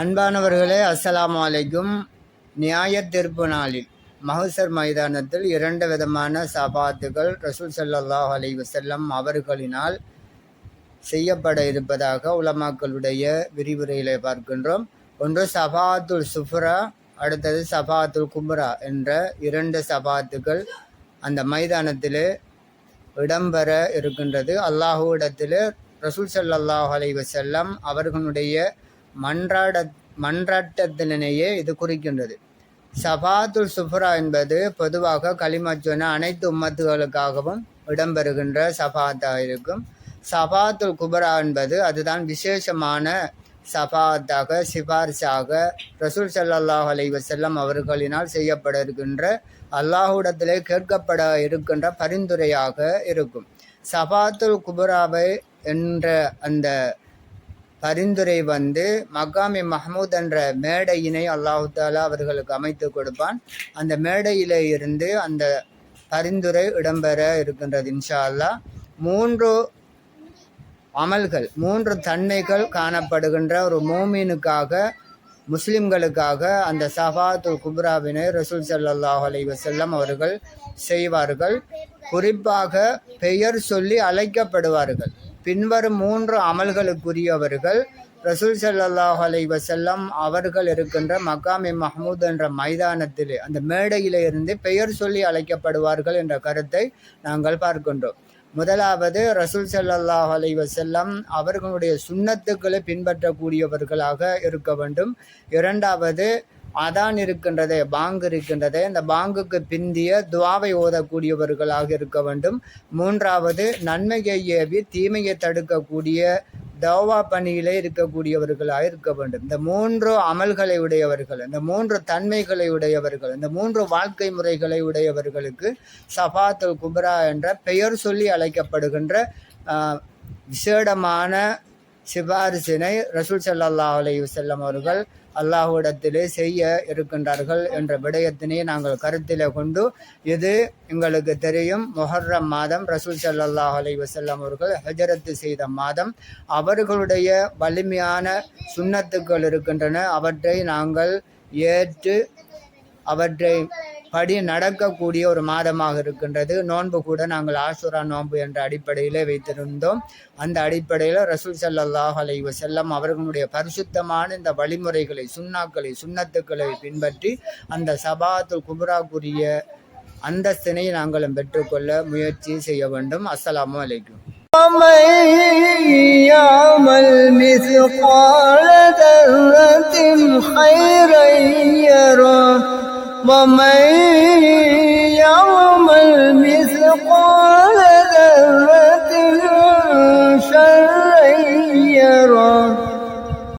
அன்பானவர்களே அஸ்ஸலாமு அலைக்கும். நியாய தீர்ப்பு நாளில் மஹசர் மைதானத்தில் இரண்டு விதமான சபாத்துகள் ரசூல் சல்லாஹ் அலைஹி அவர்களினால் செய்யப்பட இருப்பதாக உலமாக்களுடைய விரிவுரையிலே பார்க்கின்றோம். ஒன்று சபாத்துல் சுஃப்ரா அடுத்தது சபாத்துல் கும்ரா என்ற இரண்டு சபாத்துகள் அந்த மைதானத்திலே இடம்பெற இருக்கின்றது. அல்லாஹுவிடத்தில் ரசூல் சல்லாஹ் அலைஹி வஸல்லம் அவர்களுடைய மன்றாட மன்றாட்டத்தினையே இது குறிக்கின்றது. சபாத்துல் சுஃப்ரா என்பது பொதுவாக களிமச்சொன்ன அனைத்து உம்மத்துகளுக்காகவும் இடம்பெறுகின்ற சபாத்தாக இருக்கும் சபாத்துல் குபரா என்பது அதுதான் விசேஷமான சபாத்தாக சிபாரிசாக ரசூல் சல்லாஹ் அலைஹி அவர்களினால் செய்யப்பட இருக்கின்ற அல்லாஹுடத்திலே கேட்கப்பட இருக்கின்ற பரிந்துரையாக இருக்கும். சபாத்துல் குபராவை என்ற அந்த பரிந்துரை வந்து மகாமி மஹமூத் என்ற மேடையினை அல்லாஹாலா அவர்களுக்கு அமைத்து கொடுப்பான். அந்த மேடையிலே இருந்து அந்த பரிந்துரை இடம்பெற இருக்கின்றது இன்ஷா அல்லாஹ் மூன்று அமல்கள் மூன்று தன்மைகள் காணப்படுகின்ற ஒரு மோமீனுக்காக முஸ்லிம்களுக்காக அந்த சஃபாத்துல் குப்ராவினை ரசூல் சல்லாஹ் அலைஹி வஸல்லம் அவர்கள் செய்வார்கள். குறிப்பாக பெயர் சொல்லி அழைக்கப்படுவார்கள். பின்வரும் மூன்று அமல்களுக்குரியவர்கள் ரசூல் சல்லாஹ் அலைஹி வஸல்லம் அவர்கள் இருக்கின்ற மகாமி மஹமூத் என்ற மைதானத்திலே அந்த மேடையிலே இருந்து பெயர் சொல்லி அழைக்கப்படுவார்கள் என்ற கருத்தை நாங்கள் பார்க்கின்றோம். முதலாவது ரசூல் சல்லாஹ் அலைஹி வஸல்லம் அவர்களுடைய சுண்ணத்துக்களை பின்பற்றக்கூடியவர்களாக இருக்க வேண்டும். இரண்டாவது அதான் இருக்கின்றதே பாங்கு இருக்கின்றதே. இந்த பாங்குக்கு பிந்திய துவாவை ஓதக்கூடியவர்களாக இருக்க வேண்டும். மூன்றாவது நன்மையை ஏவி தீமையை தடுக்கக்கூடிய தவா பணியிலே இருக்கக்கூடியவர்களாக இருக்க வேண்டும். இந்த மூன்று அமல்களை உடையவர்கள் இந்த மூன்று தன்மைகளை உடையவர்கள் இந்த மூன்று வாழ்க்கை முறைகளை உடையவர்களுக்கு சஃபாத்துல் குப்ரா என்ற பெயர் சொல்லி அழைக்கப்படுகின்ற விசேடமான சிபாரிசினை ரசூல் சல்லா அலைஹி வஸல்லம் அவர்கள் அல்லாஹுடத்திலே செய்ய இருக்கின்றார்கள் என்ற விடயத்தினை நாங்கள் கருத்தில் கொண்டு இது எங்களுக்கு தெரியும். மொஹர்ரம் மாதம் ரசூல் சல்லா அலைஹி வஸல்லம் அவர்கள் ஹஜரத்து செய்த மாதம். அவர்களுடைய வலிமையான சுண்ணத்துக்கள் இருக்கின்றன. அவற்றை நாங்கள் ஏற்று அவற்றை படி நடக்கக்கூடிய ஒரு மாதமாக இருக்கின்றது நோன்பு கூட நாங்கள் ஆசுரா நோன்பு என்ற அடிப்படையிலே வைத்திருந்தோம் அந்த அடிப்படையில் ரசூல் ஸல்லல்லாஹு அலைஹி வஸல்லம் அவர்களுடைய பரிசுத்தமான இந்த வழிமுறைகளை சுன்னாக்களை சுன்னத்துக்களை பின்பற்றி அந்த சபாத்துல் குப்ராக்குரிய அந்தஸ்தினை நாங்களும் பெற்றுக்கொள்ள முயற்சி செய்ய வேண்டும் அஸ்ஸலாமு அலைக்கும் ومن يعمل مثقال ذرة خيرا يره ومن يعمل